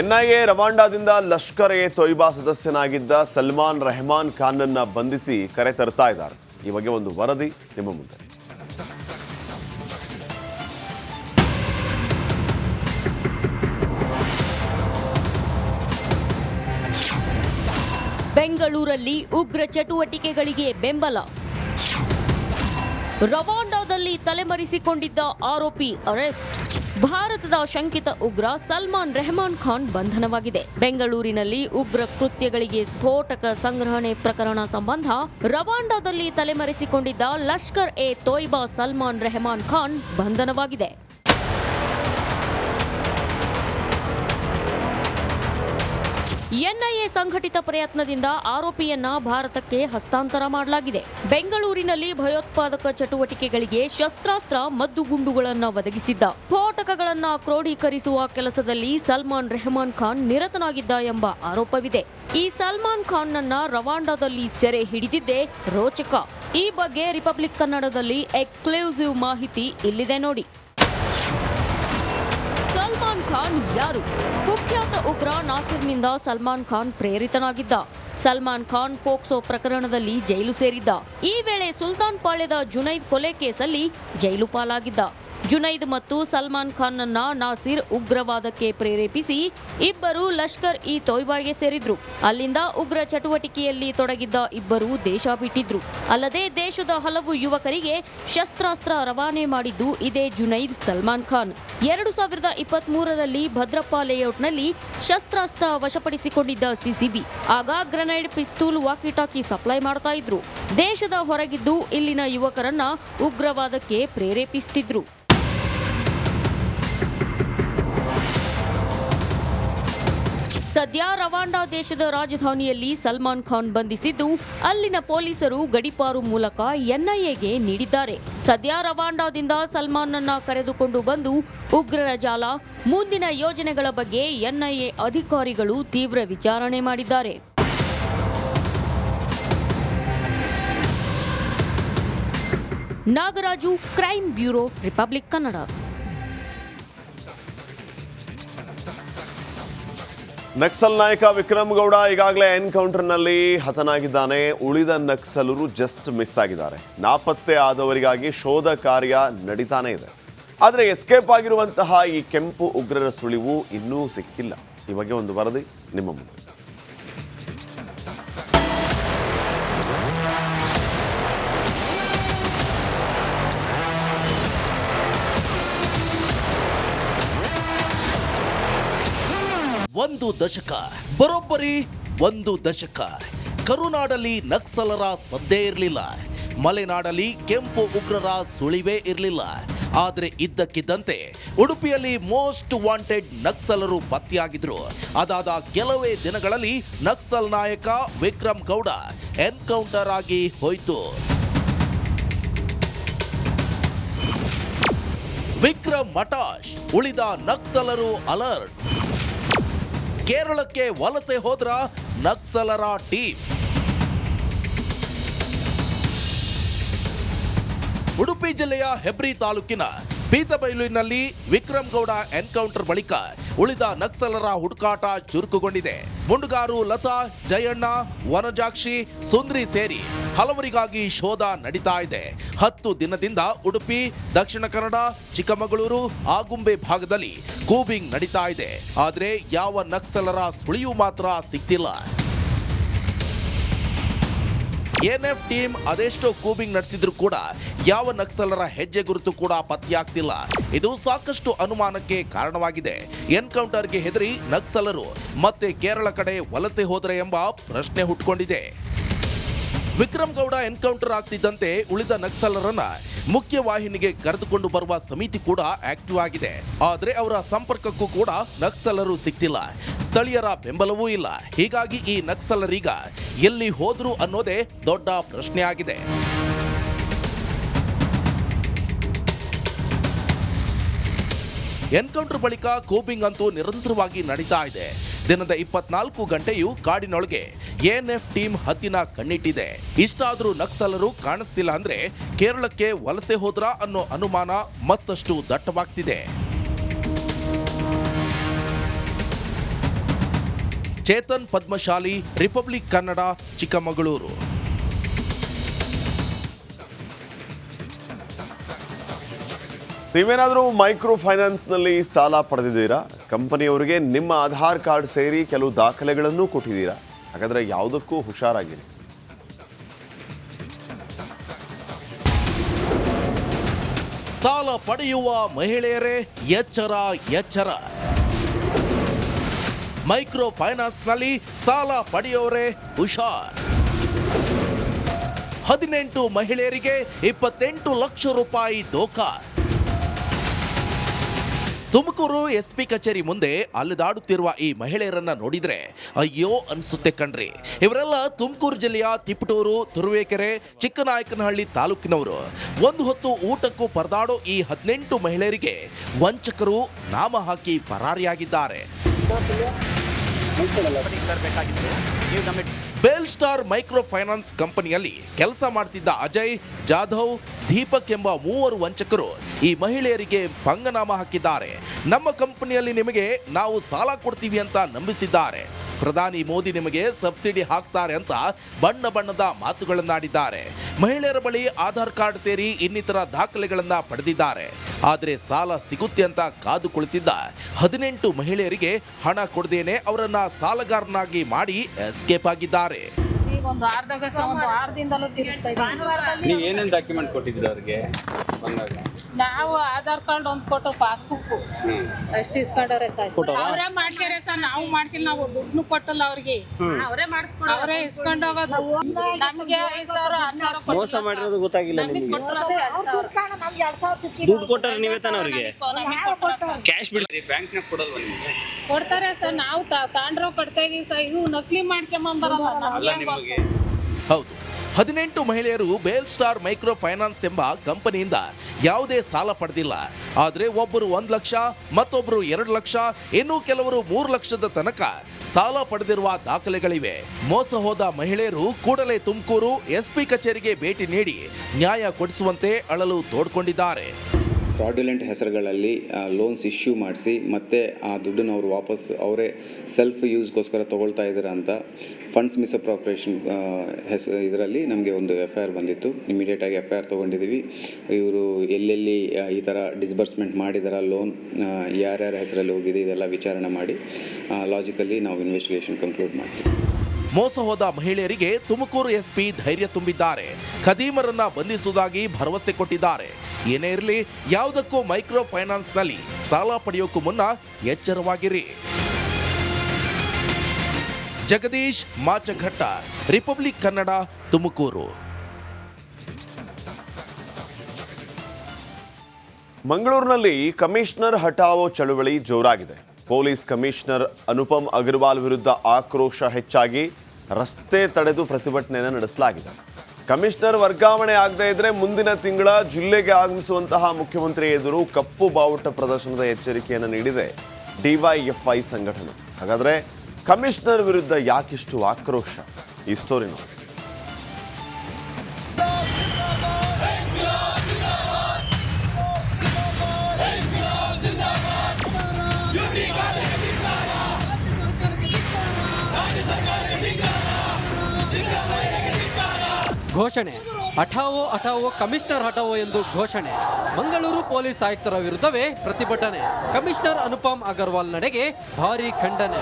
NIA ರವಾಂಡಾದಿಂದ ಲಷ್ಕರ್ ಎ ತೊಯ್ಬಾ ಸದಸ್ಯನಾಗಿದ್ದ ಸಲ್ಮಾನ್ ರೆಹಮಾನ್ ಖಾನ್ನನ್ನು ಬಂಧಿಸಿ ಕರೆ ತರ್ತಾ ಇದ್ದಾರೆ. ಈ ಬಗ್ಗೆ ಒಂದು ವರದಿ ನಿಮ್ಮ ಮುಂದೆ. ಬೆಂಗಳೂರಲ್ಲಿ ಉಗ್ರ ಚಟುವಟಿಕೆಗಳಿಗೆ ಬೆಂಬಲ. ರವಾಂಡಾದಲ್ಲಿ ತಲೆಮರೆಸಿಕೊಂಡಿದ್ದ ಆರೋಪಿ ಅರೆಸ್ಟ್. ಭಾರತದ ಶಂಕಿತ ಉಗ್ರ ಸಲ್ಮಾನ್ ರೆಹಮಾನ್ ಖಾನ್ ಬಂಧನವಾಗಿದೆ. ಬೆಂಗಳೂರಿನಲ್ಲಿ ಉಗ್ರ ಕೃತ್ಯಗಳಿಗೆ ಸ್ಫೋಟಕ ಸಂಗ್ರಹಣೆ ಪ್ರಕರಣ ಸಂಬಂಧ ರವಾಂಡಾದಲ್ಲಿ ತಲೆಮರೆಸಿಕೊಂಡಿದ್ದ ಲಷ್ಕರ್ ಎ ತೋಯ್ಬಾ ಸಲ್ಮಾನ್ ರೆಹಮಾನ್ ಖಾನ್ ಬಂಧನವಾಗಿದೆ. ಎನ್ಐಎ ಸಂಘಟಿತ ಪ್ರಯತ್ನದಿಂದ ಆರೋಪಿಯನ್ನ ಭಾರತಕ್ಕೆ ಹಸ್ತಾಂತರ ಮಾಡಲಾಗಿದೆ. ಬೆಂಗಳೂರಿನಲ್ಲಿ ಭಯೋತ್ಪಾದಕ ಚಟುವಟಿಕೆಗಳಿಗೆ ಶಸ್ತ್ರಾಸ್ತ್ರ ಮದ್ದುಗುಂಡುಗಳನ್ನು ಒದಗಿಸಿದ್ದ. ಸ್ಫೋಟಕಗಳನ್ನು ಕ್ರೋಢೀಕರಿಸುವ ಕೆಲಸದಲ್ಲಿ ಸಲ್ಮಾನ್ ರೆಹಮಾನ್ ಖಾನ್ ನಿರತನಾಗಿದ್ದ ಎಂಬ ಆರೋಪವಿದೆ. ಈ ಸಲ್ಮಾನ್ ಖಾನ್ನನ್ನ ರವಾಂಡಾದಲ್ಲಿ ಸೆರೆ ಹಿಡಿದಿದ್ದೇ ರೋಚಕ. ಈ ಬಗ್ಗೆ ರಿಪಬ್ಲಿಕ್ ಕನ್ನಡದಲ್ಲಿ ಎಕ್ಸ್ಕ್ಲೂಸಿವ್ ಮಾಹಿತಿ ಇಲ್ಲಿದೆ ನೋಡಿ. ಖಾನ್ ಯಾರು? ಕುಖ್ಯಾತ ಉಗ್ರ ನಾಸಿರ್ನಿಂದ ಸಲ್ಮಾನ್ ಖಾನ್ ಪ್ರೇರಿತನಾಗಿದ್ದ. ಸಲ್ಮಾನ್ ಖಾನ್ ಪೋಕ್ಸೋ ಪ್ರಕರಣದಲ್ಲಿ ಜೈಲು ಸೇರಿದ್ದ. ಈ ವೇಳೆ ಸುಲ್ತಾನ್ ಪಾಳ್ಯದ ಜುನೈದ್ ಕೊಲೆ ಕೇಸಲ್ಲಿ ಜೈಲು ಪಾಲಾಗಿದ್ದ. ಜುನೈದ್ ಮತ್ತು ಸಲ್ಮಾನ್ ಖಾನ್ನನ್ನ ನಾಸಿರ್ ಉಗ್ರವಾದಕ್ಕೆ ಪ್ರೇರೇಪಿಸಿ ಇಬ್ಬರು ಲಷ್ಕರ್ ಇ ತೊಯ್ಬಾಗೆ ಸೇರಿದ್ರು. ಅಲ್ಲಿಂದ ಉಗ್ರ ಚಟುವಟಿಕೆಯಲ್ಲಿ ತೊಡಗಿದ್ದ ಇಬ್ಬರು ದೇಶ ಬಿಟ್ಟಿದ್ರು. ಅಲ್ಲದೆ ದೇಶದ ಹಲವು ಯುವಕರಿಗೆ ಶಸ್ತ್ರಾಸ್ತ್ರ ರವಾನೆ ಮಾಡಿದ್ದು ಇದೇ ಜುನೈದ್ ಸಲ್ಮಾನ್ ಖಾನ್. ಎರಡು ಸಾವಿರದ ಇಪ್ಪತ್ತ್ ಮೂರರಲ್ಲಿ ಭದ್ರಪ್ಪ ಲೇಔಟ್ನಲ್ಲಿ ಶಸ್ತ್ರಾಸ್ತ್ರ ವಶಪಡಿಸಿಕೊಂಡಿದ್ದ ಸಿಸಿಬಿ. ಆಗ grenade pistol walkie talkie supply ಮಾಡ್ತಾ ಇದ್ರು. ದೇಶದ ಹೊರಗಿದ್ದು ಇಲ್ಲಿನ ಯುವಕರನ್ನ ಉಗ್ರವಾದಕ್ಕೆ ಪ್ರೇರೇಪಿಸ್ತಿದ್ರು. ಸದ್ಯ ರವಾಂಡಾ ದೇಶದ ರಾಜಧಾನಿಯಲ್ಲಿ ಸಲ್ಮಾನ್ ಖಾನ್ ಬಂಧಿಸಿದ್ದು, ಅಲ್ಲಿನ ಪೊಲೀಸರು ಗಡಿಪಾರು ಮೂಲಕ ಎನ್ಐಎಗೆ ನೀಡಿದ್ದಾರೆ. ಸದ್ಯ ರವಾಂಡಾದಿಂದ ಸಲ್ಮಾನ್ನನ್ನ ಕರೆದುಕೊಂಡು ಬಂದು ಉಗ್ರರ ಜಾಲ, ಮುಂದಿನ ಯೋಜನೆಗಳ ಬಗ್ಗೆ ಎನ್ಐಎ ಅಧಿಕಾರಿಗಳು ತೀವ್ರ ವಿಚಾರಣೆ ಮಾಡಿದ್ದಾರೆ. Nagaraju crime bureau, Republic Kannada. Naxal ನಾಯಕ ವಿಕ್ರಮ್ ಗೌಡ ಈಗಾಗಲೇ ಎನ್ಕೌಂಟರ್ನಲ್ಲಿ ಹತನಾಗಿದ್ದಾನೆ. ಉಳಿದ ನಕ್ಸಲರು ಜಸ್ಟ್ ಮಿಸ್ ಆಗಿದ್ದಾರೆ. ನಾಪತ್ತೆ ಆದವರಿಗಾಗಿ ಶೋಧ ಕಾರ್ಯ ನಡೀತಾನೆ ಇದೆ. ಆದರೆ ಎಸ್ಕೇಪ್ ಆಗಿರುವಂತಹ ಈ ಕೆಂಪು ಉಗ್ರರ ಸುಳಿವು ಇನ್ನೂ ಸಿಕ್ಕಿಲ್ಲ. ಈ ಬಗ್ಗೆ ಒಂದು ವರದಿ ನಿಮ್ಮ ಮುಂದೆ. ಒಂದು ದಶಕ, ಬರೋಬ್ಬರಿ ಒಂದು ದಶಕ. ಕರುನಾಡಲ್ಲಿ ನಕ್ಸಲರ ಸದ್ದೇ ಇರಲಿಲ್ಲ. ಮಲೆನಾಡಲ್ಲಿ ಕೆಂಪು ಉಗ್ರರ ಸುಳಿವೇ ಇರಲಿಲ್ಲ. ಆದರೆ ಇದ್ದಕ್ಕಿದ್ದಂತೆ ಉಡುಪಿಯಲ್ಲಿ ಮೋಸ್ಟ್ ವಾಂಟೆಡ್ ನಕ್ಸಲರು ಪತ್ತೆಯಾಗಿದ್ರು. ಅದಾದ ಕೆಲವೇ ದಿನಗಳಲ್ಲಿ ನಕ್ಸಲ್ ನಾಯಕ ವಿಕ್ರಮ್ ಗೌಡ ಎನ್ಕೌಂಟರ್ ಆಗಿ ಹೋಯಿತು. ವಿಕ್ರಮ್ ಮಟಾಶ್ ಉಳಿದ ನಕ್ಸಲರು ಅಲರ್ಟ್. ಕೇರಳಕ್ಕೆ ವಲಸೆ ಹೋದ್ರ ನಕ್ಸಲರ ಟೀಮ್. ಉಡುಪಿ ಜಿಲ್ಲೆಯ ಹೆಬ್ರಿ ತಾಲೂಕಿನ ಪೀತಬೈಲುವಿನಲ್ಲಿ ವಿಕ್ರಮ್ ಗೌಡ ಎನ್ಕೌಂಟರ್ ಬಳಿಕ ಉಳಿದ ನಕ್ಸಲರ ಹುಡುಕಾಟ ಚುರುಕುಗೊಂಡಿದೆ. ಮುಂಡುಗಾರು ಲತಾ, ಜಯಣ್ಣ, ವನಜಾಕ್ಷಿ, ಸುಂದ್ರಿ ಸೇರಿ ಹಲವರಿಗಾಗಿ ಶೋಧ ನಡೀತಾ ಇದೆ. ಹತ್ತು ದಿನದಿಂದ ಉಡುಪಿ, ದಕ್ಷಿಣ ಕನ್ನಡ, ಚಿಕ್ಕಮಗಳೂರು, ಆಗುಂಬೆ ಭಾಗದಲ್ಲಿ ಕೂಬಿಂಗ್ ನಡೀತಾ ಇದೆ. ಆದರೆ ಯಾವ ನಕ್ಸಲರ ಸುಳಿವು ಮಾತ್ರ ಸಿಗ್ತಿಲ್ಲ ಎನ್ಎಫ್ ಟೀಮ್ ಅದೆಷ್ಟೋ ಕೂಬಿಂಗ್ ನಡೆಸಿದ್ರು ಕೂಡ ಯಾವ ನಕ್ಸಲರ ಹೆಜ್ಜೆ ಗುರುತು ಕೂಡ ಪತ್ತೆಯಾಗ್ತಿಲ್ಲ. ಇದು ಸಾಕಷ್ಟು ಅನುಮಾನಕ್ಕೆ ಕಾರಣವಾಗಿದೆ. ಎನ್ಕೌಂಟರ್ಗೆ ಹೆದರಿ ನಕ್ಸಲರು ಮತ್ತೆ ಕೇರಳ ಕಡೆ ವಲಸೆ ಹೋದರೆ ಎಂಬ ಪ್ರಶ್ನೆ ಹುಟ್ಕೊಂಡಿದೆ. ವಿಕ್ರಮ್ ಗೌಡ ಎನ್ಕೌಂಟರ್ ಆಗ್ತಿದ್ದಂತೆ ಉಳಿದ ನಕ್ಸಲರನ್ನ ಮುಖ್ಯ ವಾಹಿನಿಗೆ ಕರೆದುಕೊಂಡು ಬರುವ ಸಮಿತಿ ಕೂಡ ಆಕ್ಟಿವ್ ಆಗಿದೆ. ಆದರೆ ಅವರ ಸಂಪರ್ಕಕ್ಕೂ ಕೂಡ ನಕ್ಸಲರು ಸಿಗ್ತಿಲ್ಲ. ಸ್ಥಳೀಯರ ಬೆಂಬಲವೂ ಇಲ್ಲ. ಹೀಗಾಗಿ ಈ ನಕ್ಸಲರೀಗ ಎಲ್ಲಿ ಹೋದ್ರು ಅನ್ನೋದೇ ದೊಡ್ಡ ಪ್ರಶ್ನೆ ಆಗಿದೆ ಎನ್ಕೌಂಟರ್ ಬಳಿಕ ಕೋಬಿಂಗ್ ಅಂತೂ ನಿರಂತರವಾಗಿ ನಡೀತಾ ಇದೆ. ದಿನದ ಇಪ್ಪತ್ನಾಲ್ಕು ಗಂಟೆಯೂ ಕಾಡಿನೊಳಗೆ ಎಎನ್ಎಫ್ ಟೀಮ್ ಹತ್ತಿನ ಕಣ್ಣಿಟ್ಟಿದೆ. ಇಷ್ಟಾದರೂ ನಕ್ಸಲರು ಕಾಣಿಸ್ತಿಲ್ಲ ಅಂದ್ರೆ ಕೇರಳಕ್ಕೆ ವಲಸೆ ಹೋದ್ರಾ ಅನ್ನೋ ಅನುಮಾನ ಮತ್ತಷ್ಟು ದಟ್ಟವಾಗ್ತಿದೆ. ಚೇತನ್ ಪದ್ಮಶಾಲಿ, ರಿಪಬ್ಲಿಕ್ ಕನ್ನಡ, ಚಿಕ್ಕಮಗಳೂರು. ನೀವೇನಾದರೂ ಮೈಕ್ರೋ ಫೈನಾನ್ಸ್ನಲ್ಲಿ ಸಾಲ ಪಡೆದಿದ್ದೀರಾ? ಕಂಪನಿಯವರಿಗೆ ನಿಮ್ಮ ಆಧಾರ್ ಕಾರ್ಡ್ ಸೇರಿ ಕೆಲವು ದಾಖಲೆಗಳನ್ನು ಕೊಟ್ಟಿದ್ದೀರಾ? ಹಾಗಾದರೆ ಯಾವುದಕ್ಕೂ ಹುಷಾರಾಗಿರಿ. ಸಾಲ ಪಡೆಯುವ ಮಹಿಳೆಯರೇ ಎಚ್ಚರ ಎಚ್ಚರ. ಮೈಕ್ರೋ ಫೈನಾನ್ಸ್ನಲ್ಲಿ ಸಾಲ ಪಡೆಯೋರೆ ಹುಷಾರ್. ಹದಿನೆಂಟು ಮಹಿಳೆಯರಿಗೆ ಇಪ್ಪತ್ತೆಂಟು ಲಕ್ಷ ರೂಪಾಯಿ ದೋಖಾ ತುಮಕೂರು ಎಸ್ಪಿ ಕಚೇರಿ ಮುಂದೆ ಅಲ್ಲದಾಡುತ್ತಿರುವ ಈ ಮಹಿಳೆಯರನ್ನ ನೋಡಿದ್ರೆ ಅಯ್ಯೋ ಅನ್ಸುತ್ತೆ ಕಣ್ರಿ. ಇವರೆಲ್ಲ ತುಮಕೂರು ಜಿಲ್ಲೆಯ ತಿಪಟೂರು, ತುರುವೇಕೆರೆ, ಚಿಕ್ಕನಾಯಕನಹಳ್ಳಿ ತಾಲೂಕಿನವರು. ಒಂದು ಹೊತ್ತು ಊಟಕ್ಕೂ ಪರದಾಡೋ ಈ ಹದಿನೆಂಟು ಮಹಿಳೆಯರಿಗೆ ವಂಚಕರು ನಾಮ ಹಾಕಿ ಪರಾರಿಯಾಗಿದ್ದಾರೆ. ಬೇಲ್ ಸ್ಟಾರ್ ಮೈಕ್ರೋ ಫೈನಾನ್ಸ್ ಕಂಪನಿಯಲ್ಲಿ ಕೆಲಸ ಮಾಡ್ತಿದ್ದ ಅಜಯ್, ಜಾಧವ್, ದೀಪಕ್ ಎಂಬ ಮೂವರು ವಂಚಕರು ಈ ಮಹಿಳೆಯರಿಗೆ ಭಂಗನಾಮ ಹಾಕಿದ್ದಾರೆ. ನಮ್ಮ ಕಂಪನಿಯಲ್ಲಿ ನಿಮಗೆ ನಾವು ಸಾಲ ಕೊಡ್ತೀವಿ ಅಂತ ನಂಬಿಸಿದ್ದಾರೆ. ಪ್ರಧಾನಿ ಮೋದಿ ನಿಮಗೆ ಸಬ್ಸಿಡಿ ಹಾಕ್ತಾರೆ ಅಂತ ಬಣ್ಣ ಬಣ್ಣದ ಮಾತುಗಳನ್ನಾಡಿದ್ದಾರೆ. ಮಹಿಳೆಯರ ಬಳಿ ಆಧಾರ್ ಕಾರ್ಡ್ ಸೇರಿ ಇನ್ನಿತರ ದಾಖಲೆಗಳನ್ನ ಪಡೆದಿದ್ದಾರೆ. ಆದರೆ ಸಾಲ ಸಿಗುತ್ತೆ ಅಂತ ಕಾದು ಕುಳಿತಿದ್ದ ಹದಿನೆಂಟು ಮಹಿಳೆಯರಿಗೆ ಹಣ ಕೊಡದೇನೆ ಅವರನ್ನ ಸಾಲಗಾರನಾಗಿ ಮಾಡಿ ಎಸ್ಕೇಪ್ ಆಗಿದ್ದಾರೆ. ಏನೇನು ಡಾಕ್ಯುಮೆಂಟ್ ಕೊಟ್ಟಿದ್ರು ಅವ್ರಿಗೆ? ಬಂದಾಗ. ನಾವು ಆಧಾರ್ ಕಾರ್ಡ್ ಒಂದ್ ಕೊಟ್ಟು ಪಾಸ್ಬುಕ್ ಅಷ್ಟು ಇಸ್ಕೊಂಡವ್ರೆ ಸರ್ ಅವರೇ ಮಾಡ್ಸ್ಯಾರೆ ಸರ್ ನಾವು ಮಾಡ್ಸಿಲ್ಲ ನಾವು ದುಡ್ಡು ಕೊಟ್ಟಲ್ಲ ಅವ್ರಿಗೆ. ಅವರೇ ಮಾಡಿಸ್ಕೊಂಡು ಅವರೇ ಇಸ್ಕೊಂಡು ಹೋಗೋದು. ನಮ್ಗೆ ಐದು ಸಾವಿರ ಹತ್ತು ಮೋಸ ಮಾಡಿರೋದು ಗೊತ್ತಾಗಿಲ್ಲ ನಮಗೆ. ದುಡ್ಡು ಕೊಟ್ಟಾರೆ ನೀವೇ ತಾನೆ ಅವ್ರಿಗೆ. ಕ್ಯಾಶ್ ಬಿಡಿ ಬ್ಯಾಂಕ್ ಕೊಡಲ್ವ ನಿಮಗೆ? ಕೊಡ್ತಾರೆ ಸರ್ ನಾವು ತಾಂಡ್ರೋ ಕೊಡ್ತಾ ಇದೀವಿ ಸರ್. ಇವು ನಕಲಿ ಮಾಡ್ಕೊಂಬಂಬರಲ್ಲ ಅಲ್ಲ ನಿಮಗೆ. ಹೌದು. ಹದಿನೆಂಟು ಮಹಿಳೆಯರು ಬೇಲ್ ಸ್ಟಾರ್ ಮೈಕ್ರೋ ಫೈನಾನ್ಸ್ ಎಂಬ ಕಂಪನಿಯಿಂದ ಯಾವುದೇ ಸಾಲ ಪಡೆದಿಲ್ಲ. ಆದರೆ ಒಬ್ಬರು ಒಂದು ಲಕ್ಷ ಮತ್ತೊಬ್ಬರು ಎರಡು ಲಕ್ಷ, ಇನ್ನೂ ಕೆಲವರು ಮೂರು ಲಕ್ಷದ ತನಕ ಸಾಲ ಪಡೆದಿರುವ ದಾಖಲೆಗಳಿವೆ. ಮೋಸ ಹೋದ ಮಹಿಳೆಯರು ಕೂಡಲೇ ತುಮಕೂರು ಎಸ್ಪಿ ಕಚೇರಿಗೆ ಭೇಟಿ ನೀಡಿ ನ್ಯಾಯ ಕೊಡಿಸುವಂತೆ ಅಳಲು ತೋಡ್ಕೊಂಡಿದ್ದಾರೆ. ಫ್ರಾಡ್ಯುಲೆಂಟ್ ಹೆಸರುಗಳಲ್ಲಿ ಲೋನ್ಸ್ ಇಶ್ಯೂ ಮಾಡಿಸಿ ಮತ್ತೆ ಆ ದುಡ್ಡನ್ನು ಅವರು ವಾಪಸ್, ಅವರೇ ಸೆಲ್ಫ್ ಯೂಸ್ಗೋಸ್ಕರ ತೊಗೊಳ್ತಾ ಇದ್ದಾರೆ ಅಂತ ಫಂಡ್ಸ್ ಮಿಸ್ಅಪ್ರಾಪ್ರೇಷನ್ ಹೆಸ, ಇದರಲ್ಲಿ ನಮಗೆ ಒಂದು ಎಫ್ ಐ ಆರ್ ಬಂದಿತ್ತು. ಇಮಿಡಿಯೇಟಾಗಿ ಎಫ್ ಐ ಆರ್ ತೊಗೊಂಡಿದ್ದೀವಿ ಇವರು ಎಲ್ಲೆಲ್ಲಿ ಈ ಥರ ಡಿಸ್ಬರ್ಸ್ಮೆಂಟ್ ಮಾಡಿದಾರ ಲೋನ್ ಯಾರ್ಯಾರ ಹೆಸರಲ್ಲಿ ಹೋಗಿದೆ, ಇದೆಲ್ಲ ವಿಚಾರಣೆ ಮಾಡಿ ಲಾಜಿಕಲಿ ನಾವು ಇನ್ವೆಸ್ಟಿಗೇಷನ್ ಕನ್ಕ್ಲೂಡ್ ಮಾಡ್ತೀವಿ. ಮೋಸ ಹೋದ ಮಹಿಳೆಯರಿಗೆ ತುಮಕೂರು ಎಸ್ಪಿ ಧೈರ್ಯ ತುಂಬಿದ್ದಾರೆ. ಖದೀಮರನ್ನ ಬಂಧಿಸುವುದಾಗಿ ಭರವಸೆ ಕೊಟ್ಟಿದ್ದಾರೆ. ಏನೇ ಇರಲಿ, ಯಾವುದಕ್ಕೂ ಮೈಕ್ರೋ ಫೈನಾನ್ಸ್ನಲ್ಲಿ ಸಾಲ ಪಡೆಯೋಕ್ಕೂ ಮುನ್ನ ಎಚ್ಚರವಾಗಿರಿ. ಜಗದೀಶ್ ಮಾಚಘಟ್ಟ, ರಿಪಬ್ಲಿಕ್ ಕನ್ನಡ, ತುಮಕೂರು. ಮಂಗಳೂರಿನಲ್ಲಿ ಕಮಿಷನರ್ ಹಟಾವೋ ಚಳುವಳಿ ಜೋರಾಗಿದೆ. ಪೊಲೀಸ್ ಕಮಿಷನರ್ ಅನುಪಮ್ ಅಗರ್ವಾಲ್ ವಿರುದ್ಧ ಆಕ್ರೋಶ ಹೆಚ್ಚಾಗಿ ರಸ್ತೆ ತಡೆದು ಪ್ರತಿಭಟನೆಯನ್ನು ನಡೆಸಲಾಗಿದೆ. ಕಮಿಷನರ್ ವರ್ಗಾವಣೆ ಆಗದೇ ಇದ್ರೆ ಮುಂದಿನ ತಿಂಗಳ ಜಿಲ್ಲೆಗೆ ಆಗಮಿಸುವಂತಹ ಮುಖ್ಯಮಂತ್ರಿ ಎದುರು ಕಪ್ಪು ಬಾವುಟ ಪ್ರದರ್ಶನದ ಎಚ್ಚರಿಕೆಯನ್ನು ನೀಡಿದೆ ಡಿವೈಎಫ್ಐ ಸಂಘಟನೆ. ಹಾಗಾದ್ರೆ ಕಮಿಷನರ್ ವಿರುದ್ಧ ಯಾಕಿಷ್ಟು ಆಕ್ರೋಶ ಈ ಸ್ಟೋರಿ ನೋಡಿ ಘೋಷಣೆ ಹಠಾವೋ ಹಠಾವೋ ಕಮಿಷನರ್ ಹಠಾವೋ ಎಂದು ಘೋಷಣೆ. ಮಂಗಳೂರು ಪೊಲೀಸ್ ಆಯುಕ್ತರ ವಿರುದ್ಧವೇ ಪ್ರತಿಭಟನೆ. ಕಮಿಷನರ್ ಅನುಪಮ್ ಅಗರ್ವಾಲ್ ನಡೆಗೆ ಭಾರೀ ಖಂಡನೆ.